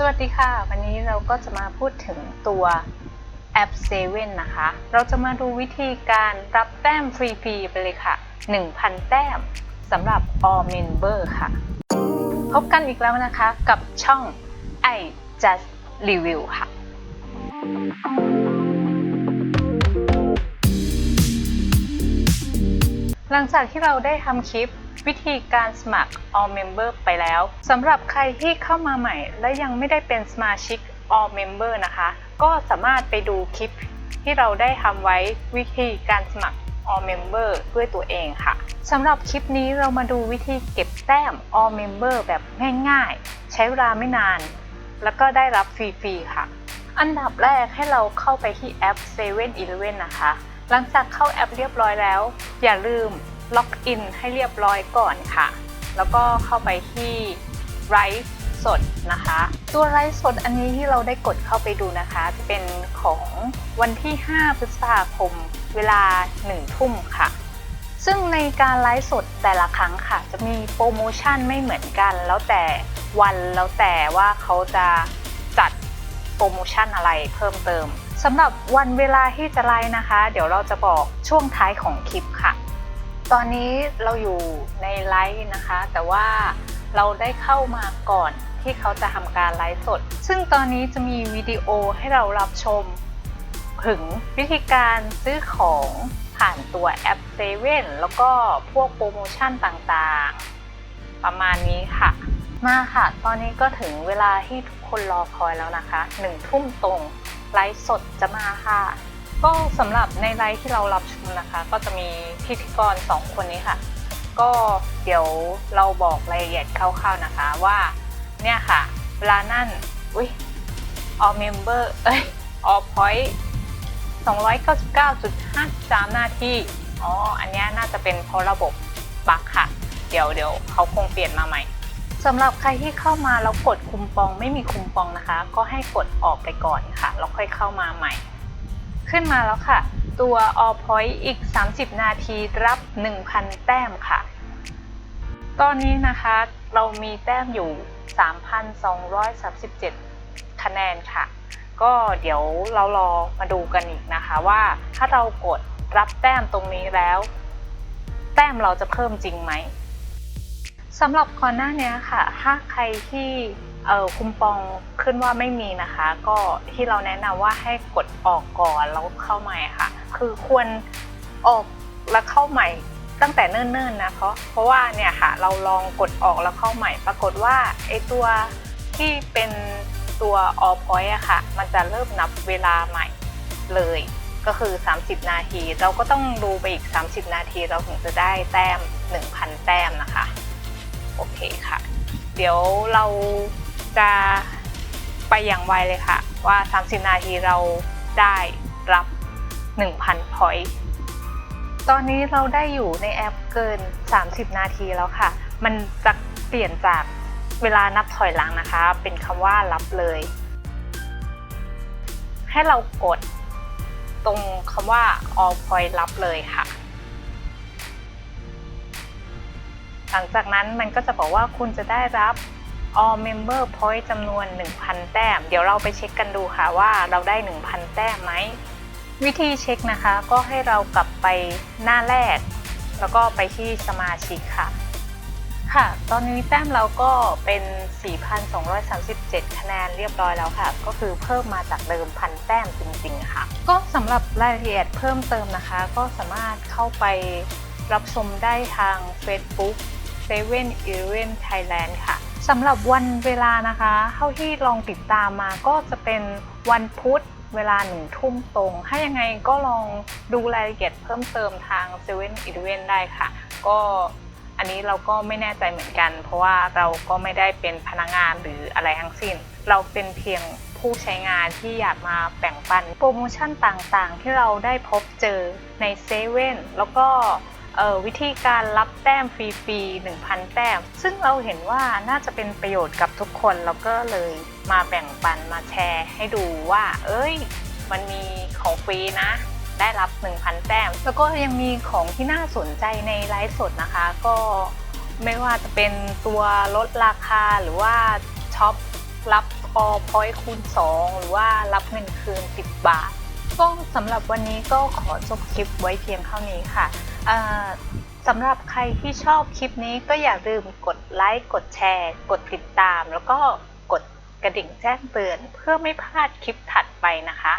สวัสดีค่ะ วันนี้เราก็จะมาพูดถึงตัวแอป7นะคะ เราจะมาดูวิธีการรับแต้มฟรีๆไปเลยค่ะ 1,000 แต้มสำหรับ all member ค่ะ พบกันอีกแล้วนะคะกับช่อง i just review ค่ะหลังจากที่เราได้ทำคลิป วิธีการสมัคร All Member ไปแล้วสำหรับใครที่เข้ามาใหม่ และยังไม่ได้เป็นสมาชิก All Member นะคะ ก็สามารถไปดูคลิปที่เราได้ทำไว้วิธีการสมัคร All Member ด้วยตัวเองค่ะสำหรับคลิปนี้เรามาดูวิธีเก็บแต้ม All Member แบบง่ายๆ ใช้เวลาไม่นาน แล้วก็ได้รับฟรีๆค่ะ อันดับแรกให้เราเข้าไปที่แอป7 e เ e ่ e อนะคะ หลังจากเข้าแอปเรียบร้อยแล้ว อย่าลืม ล็อกอินให้เรียบร้อยก่อนค่ะ แล้วก็เข้าไปที่ไรฟ์สดนะคะ ตัวไรฟ์สดอันนี้ที่เราได้กดเข้าไปดูนะคะ จะเป็นของวันที่ 5 พฤษภาคม เวลา 1 ทุ่มค่ะ ซึ่งในการไลฟ์สดแต่ละครั้งค่ะ จะมีโปรโมชั่นไม่เหมือนกัน แล้วแต่วันแล้วแต่ว่าเขาจะจัดโปรโมชั่นอะไรเพิ่มเติมสำหรับวันเวลาที่จะไลฟ์นะคะ เดี๋ยวเราจะบอกช่วงท้ายของคลิปค่ะ ตอนนี้เราอยู่ในไลฟ์นะคะ แต่ว่าเราได้เข้ามาก่อนที่เขาจะทำการไลฟ์สด ซึ่งตอนนี้จะมีวิดีโอให้เรารับชม ถึงวิธีการซื้อของผ่านตัวแอปเซเว่นแล้วก็พวกโปรโมชั่นต่างๆ ประมาณนี้ค่ะ มาค่ะ ตอนนี้ก็ถึงเวลาที่ทุกคนรอคอยแล้วนะคะหนึ่งทุ่มตรงไลฟ์สดจะมาค่ะ ก็สำหรับในไลฟ์ที่เรารับชมนะคะ ก็จะมีพิธีกรสองคนนี้ค่ะ ก็เดี๋ยวเราบอกรายละเอียดคร่าวๆนะคะว่าเนี่ยค่ะ เวลานั่นอุ้ย all member เอ้ย all point 299.53 นาทีอ๋อ อันนี้น่าจะเป็นเพราะระบบบั๊กค่ะ เดี๋ยวเดี๋ยวเขาคงเปลี่ยนมาใหม่สำหรับใครที่เข้ามาแล้วกดคุมปองไม่มีคุมปองนะคะ ก็ให้กดออกไปก่อนค่ะแล้วค่อยเข้ามาใหม่ ขึ้นมาแล้วค่ะ ตัว all point อีก 30 นาทีรับ 1,000 แต้มค่ะ ตอนนี้นะคะเรามีแต้มอยู่ 3,237 คะแนนค่ะ ก็เดี๋ยวเรารอมาดูกันอีกนะคะว่าถ้าเรากดรับแต้มตรงนี้แล้ว แต้มเราจะเพิ่มจริงไหมสำหรับก่อนหน้านี้ค่ะ ถ้าใครที่ เออคุมปองขึ้นว่าไม่มีนะคะ ก็ที่เราแนะนำว่าให้กดออกก่อนแล้วเข้าใหม่ค่ะ คือควรออกแล้วเข้าใหม่ตั้งแต่เนิ่นๆนะเพราะเพราะว่าเนี่ยค่ะเราลองกดออกแล้วเข้าใหม่ ปรากฏว่าไอตัวที่เป็นตัว all point อะค่ะ มันจะเริ่มนับเวลาใหม่เลย ก็คือ 30 นาที เราก็ต้องดูไปอีก 30 นาทีเราถึงจะได้แต้ม 1,000 แต้มนะคะ โอเคค่ะ เดี๋ยวเรา จะไปอย่างไวเลยค่ะ ว่า 30 นาทีเราได้รับ 1,000 point ตอนนี้เราได้อยู่ในแอปเกิน 30 นาทีแล้วค่ะ มันจะเปลี่ยนจากเวลานับถอยหลังนะคะ เป็นคำว่ารับเลย ให้เรากดตรงคำว่า all point รับเลยค่ะ หลังจากนั้นมันก็จะบอกว่าคุณจะได้รับ all member point จำนวน 1,000 แต้ม เดี๋ยวเราไปเช็คกันดูค่ะว่าเราได้ 1,000 แต้มไหม วิธีเช็คนะคะ ก็ให้เรากลับไปหน้าแรก แล้วก็ไปที่สมาชิกค่ะ ค่ะ ตอนนี้แต้มเราก็เป็น 4,237 คะแนนเรียบร้อยแล้วค่ะ ก็คือเพิ่มมาจากเดิมพันแต้มจริงๆค่ะ ก็สำหรับรายละเอียดเพิ่มเติมนะคะ ก็สามารถเข้าไปรับชมได้ทาง Facebook 7 e เ e ่ e อ Thailand ค่ะ สำหรับวันเวลานะคะ เท่าที่ลองติดตามมาก็จะเป็นวันพุธเวลาหนึ่งทุ่มตรง ถ้ายังไงก็ลองดูรายละเอียดเพิ่มเติมทาง7 e เ e ่ e อได้ค่ะ ก็อันนี้เราก็ไม่แน่ใจเหมือนกัน เพราะว่าเราก็ไม่ได้เป็นพนักงานหรืออะไรทั้งสิ้น เราเป็นเพียงผู้ใช้งานที่อยากมาแบ่งปันโปรโมชั่นต่างๆ ที่เราได้พบเจอในเซเว่นแล้วก็ วิธีการรับแต้มฟรีๆ1,000 แต้ม ซึ่งเราเห็นว่าน่าจะเป็นประโยชน์กับทุกคนแล้วก็เลยมาแบ่งปันมาแชร์ให้ดูว่า เอ้ย มันมีของฟรีนะ ได้รับ 1,000 แต้ม แล้วก็ยังมีของที่น่าสนใจในไลฟ์สดนะคะ ก็ไม่ว่าจะเป็นตัวลดราคาหรือว่าช็อปรับออพอยต์คูณ 2 หรือว่ารับเงินคืน 10 บาท ก็สำหรับวันนี้ก็ขอจบคลิปไว้เพียงเท่านี้ค่ะสำหรับใครที่ชอบคลิปนี้ก็อย่าลืมกดไลค์ กดแชร์ กดติดตาม แล้วก็กดกระดิ่งแจ้งเตือนเพื่อไม่พลาดคลิปถัดไปนะคะ